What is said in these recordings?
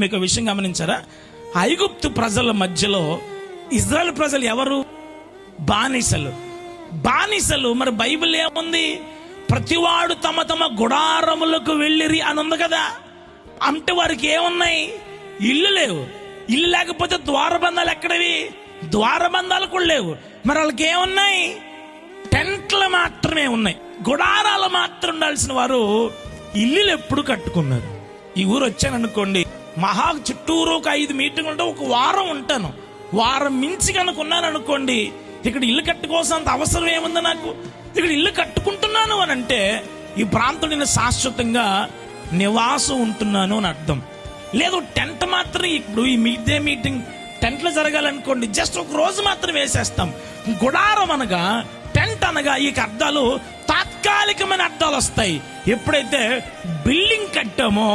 మీకు విషయం గమనించారా? ఐగుప్తు ప్రజల మధ్యలో ఇజ్రాయెల్ ప్రజలు ఎవరు? బానిసలు. బానిసలు మరి బైబిల్ ఏముంది? ప్రతివాడు తమ తమ గుడారములకు వెళ్ళిరి అని ఉంది కదా? అంటే వారికి ఏమున్నాయి? ఇల్లు లేవు. ఇల్లు లేకపోతే ద్వారబంధాలు ఎక్కడవి? ద్వారబంధాలు కూడా లేవు. మరి వాళ్ళకి ఏమున్నాయి? టెంట్లు మాత్రమే ఉన్నాయి. గుడారాలు మాత్రం ఉండాల్సిన వారు ఇల్లులు ఎప్పుడు కట్టుకున్నారు? ఈ ఊరు వచ్చాననుకోండి మహా చుట్టూరు ఒక ఐదు మీటింగ్ ఉంటే ఒక వారం ఉంటాను. వారం మించి కనుక ఉన్నాను అనుకోండి ఇక్కడ ఇల్లు కట్టుకోవాల్సినంత అవసరం ఏముంది నాకు? ఇక్కడ ఇల్లు కట్టుకుంటున్నాను అని అంటే ఈ ప్రాంతం నేను శాశ్వతంగా నివాసం ఉంటున్నాను అని అర్థం. లేదు టెంట్ మాత్రం ఇప్పుడు ఈ మీదే మీటింగ్ టెంట్లు జరగాలనుకోండి జస్ట్ ఒక రోజు మాత్రం వేసేస్తాం. గుడారం అనగా టెంట్ అనగా ఈ అర్థాలు తాత్కాలికమైన అర్థాలు వస్తాయి. ఎప్పుడైతే బిల్డింగ్ కట్టామో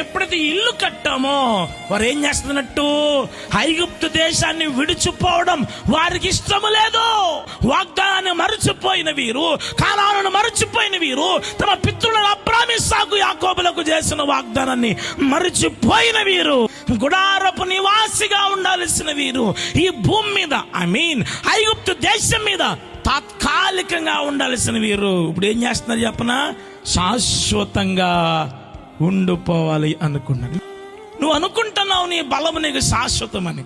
ఎప్పుడైతే ఇల్లు కట్టామో వారు ఏం చేస్తున్నట్టు? ఐగుప్తు దేశాన్ని విడిచిపోవడం వారికి ఇష్టము లేదు. వాగ్దానాన్ని మరచిపోయిన వీరు కాలాలను మరచిపోయిన వీరు తమ పితృలను అబ్రామిసాకు యాకోబులకు చేసిన వాగ్దానాన్ని మరచిపోయిన వీరు. గుడారపు నివాసిగా ఉండాల్సిన వీరు. ఈ భూమి మీద ఐ మీన్ ఐగుప్తు దేశం మీద తాత్కాలికంగా ఉండాల్సిన వీరు. ఇప్పుడు ఏం చేస్తున్నారు చెప్పనా? శాశ్వతంగా ఉండిపోవాలి అనుకున్నాడు నువ్వు అనుకుంటున్నావు నీ బలము నీకు శాశ్వతమని.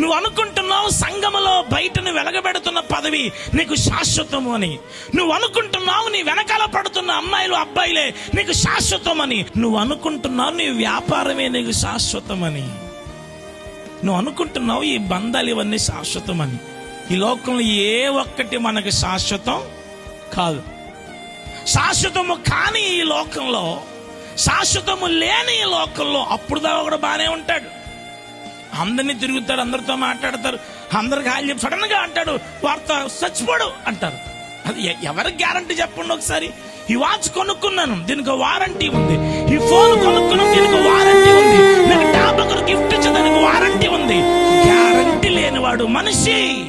నువ్వు అనుకుంటున్నావు సంఘములో బయటను వెలగబెడుతున్న పదవి నీకు శాశ్వతము అని నువ్వు అనుకుంటున్నావు నీ వెనకాల పడుతున్న అమ్మాయిలు అబ్బాయిలే నీకు శాశ్వతమని. నువ్వు అనుకుంటున్నావు నీ వ్యాపారమే నీకు శాశ్వతమని. నువ్వు అనుకుంటున్నావు ఈ బంధాలు ఇవన్నీ శాశ్వతమని. ఈ లోకంలో ఏ ఒక్కటి మనకి శాశ్వతం కాదు. శాశ్వతము కాని ఈ లోకంలో శాశ్వతము లేని ఈ లోకంలో అప్పుడు దాకా కూడా బాగానే ఉంటాడు. అందరినీ తిరుగుతారు అందరితో మాట్లాడతారు అందరికి హాల్ చెప్పి సడన్గా అంటాడు వార్త చచ్చిపోడు అంటారు. అది ఎవరికి గ్యారంటీ చెప్పండి ఒకసారి? ఈ వాచ్ కొనుక్కున్నాను దీనికి వారంటీ ఉంది. ఈ ఫోన్ కొనుక్కున్నాను దీనికి వారంటీ ఉంది. నాకు గిఫ్ట్ ఇచ్చే దానికి వారంటీ ఉంది. గ్యారంటీ లేనివాడు మనిషి.